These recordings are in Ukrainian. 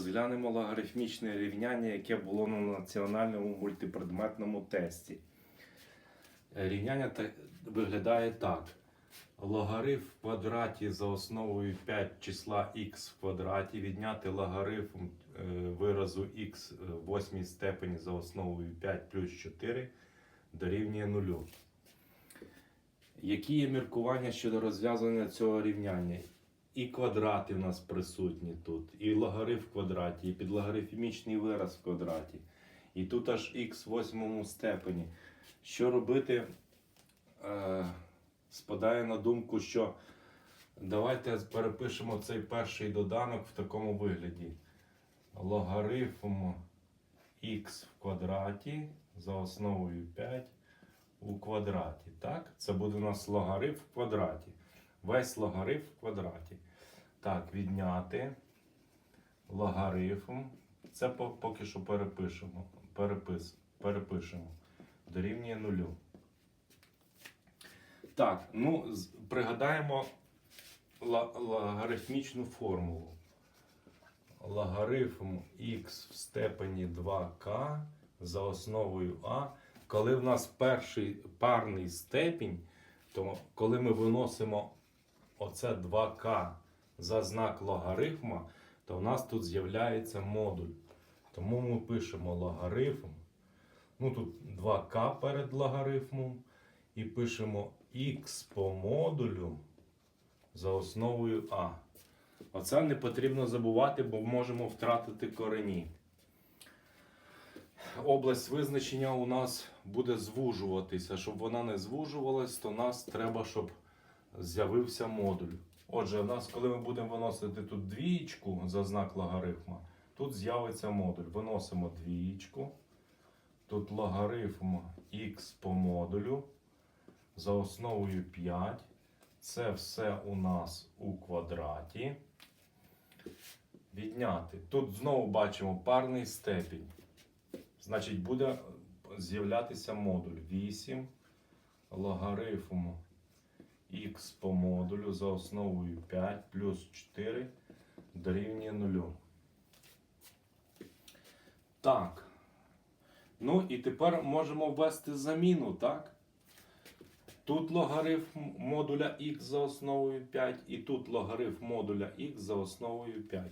розглянемо логарифмічне рівняння, яке було на національному мультипредметному тесті. Е, Рівняння виглядає так. Логарифм в квадраті за основою 5 числа х в квадраті відняти логарифм е, виразу х в восьмій степені за основою 5 плюс 4 дорівнює 0. Які є міркування щодо розв'язання цього рівняння? І квадрати в нас присутні тут, і логарифм в квадраті, і підлогарифмічний вираз в квадраті. І тут аж х в восьмому степені. Що робити? Е, спадає на думку, що давайте перепишемо цей перший доданок в такому вигляді. Логарифм х в квадраті за основою 5 у квадраті. Так? Це буде у нас логарифм в квадраті. Весь логарифм в квадраті. Так, відняти логарифм. Це поки що перепишемо. Перепис, перепишемо. Дорівнює нулю. Так, ну, пригадаємо логарифмічну формулу. Логарифм х в степені 2к за основою а. Коли в нас перший парний степінь, то коли ми виносимо оце 2к за знак логарифма, то в нас тут з'являється модуль. Тому ми пишемо логарифм. Ну тут 2к перед логарифмом. І пишемо х по модулю за основою а. Оце не потрібно забувати, бо можемо втратити корені. Область визначення у нас буде звужуватися. Щоб вона не звужувалась, то нас треба, щоб з'явився модуль. Отже, у нас, коли ми будемо виносити тут двієчку за знак логарифма, тут з'явиться модуль. Виносимо двієчку. Тут логарифм х по модулю за основою 5. Це все у нас у квадраті. Відняти. Тут знову бачимо парний степінь. Значить, буде з'являтися модуль 8 логарифм х по модулю за основою 5 плюс 4 дорівнює 0. Так. Ну і тепер можемо ввести заміну, так? Тут логарифм модуля х за основою 5, і тут логарифм модуля х за основою 5.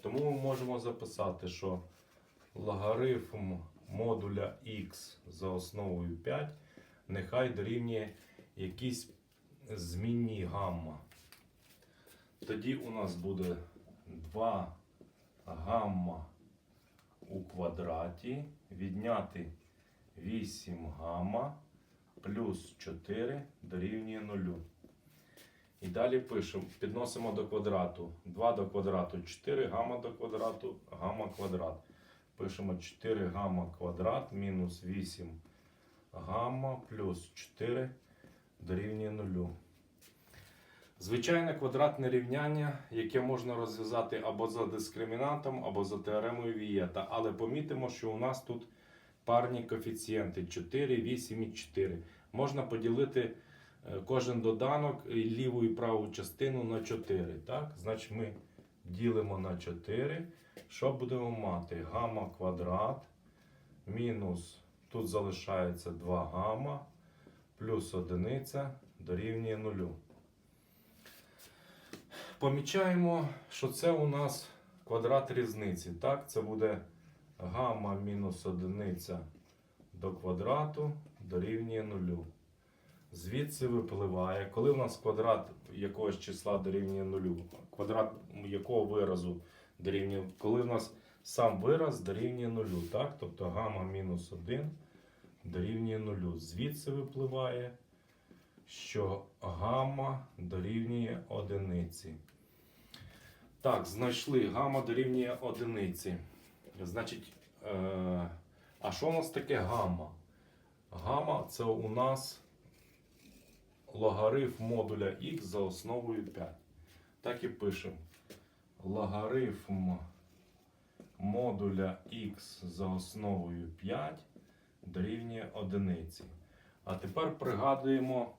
Тому ми можемо записати, що логарифм модуля х за основою 5 нехай дорівнює якійсь змінній гамма. Тоді у нас буде 2 гамма у квадраті відняти 8 гамма плюс 4 дорівнює 0. І далі пишемо, підносимо до квадрату. 2 до квадрату 4, гамма до квадрату, гамма квадрат. Пишемо 4 гамма квадрат мінус 8 гамма плюс 4 дорівнює 0. Звичайне квадратне рівняння, яке можна розв'язати або за дискримінантом, або за теоремою Вієта. Але помітимо, що у нас тут парні коефіцієнти 4, 8 і 4. Можна поділити е, кожен доданок ліву і праву частину на 4. Так? Значить, ми ділимо на 4. Що будемо мати? Гамма квадрат мінус, тут залишається 2 гамма, плюс одиниця дорівнює 0. Помічаємо, що це у нас квадрат різниці. Так, це буде гамма мінус одиниця до квадрату дорівнює нулю. Звідси випливає, коли у нас квадрат якогось числа дорівнює нулю, квадрат якого виразу дорівнює, коли у нас сам вираз дорівнює нулю, так? тобто гамма мінус 1 дорівнює нулю. Звідси випливає, що гамма дорівнює одиниці. Так, знайшли гамма дорівнює одиниці. Значить, е, а що у нас таке гамма? Гамма це у нас логарифм модуля х за основою 5. Так і пишемо. Логарифм модуля х за основою 5 дорівнює одиниці. А тепер пригадуємо,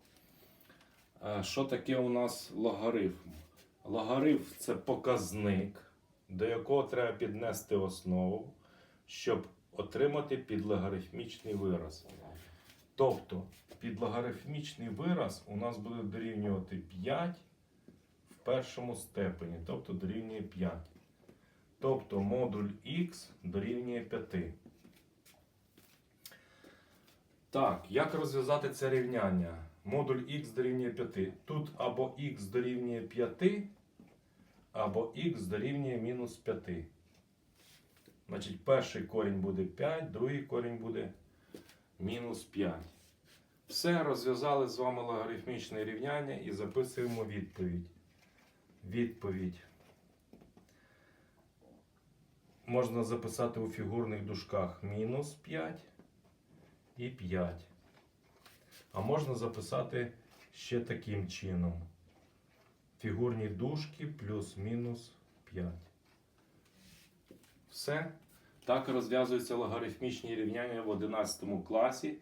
е, що таке у нас логарифм. Логарифм це показник. до якого треба піднести основу, щоб отримати підлогарифмічний вираз. Тобто підлогарифмічний вираз у нас буде дорівнювати 5 в першому степені, тобто дорівнює 5. Тобто модуль х дорівнює 5. Так, як розв'язати це рівняння? Модуль х дорівнює 5. Тут або х дорівнює 5, або х дорівнює мінус 5. Значить, перший корінь буде 5, другий корінь буде мінус 5. Все, розв'язали з вами логарифмічне рівняння і записуємо відповідь. Відповідь. Можна записати у фігурних дужках мінус 5 і 5. А можна записати ще таким чином. Фігурні дужки плюс-мінус 5. Все. Так розв'язуються логарифмічні рівняння в 11 класі.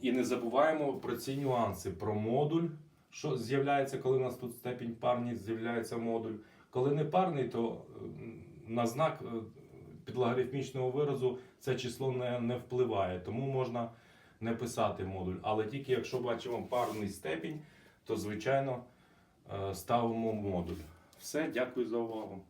І не забуваємо про ці нюанси, про модуль, що з'являється, коли у нас тут степінь парність, з'являється модуль. Коли не парний, то е, на знак е, підлогарифмічного виразу це число не, не впливає, тому можна не писати модуль. Але тільки якщо бачимо парний степінь, то звичайно е, ставимо модуль. Все, дякую за увагу.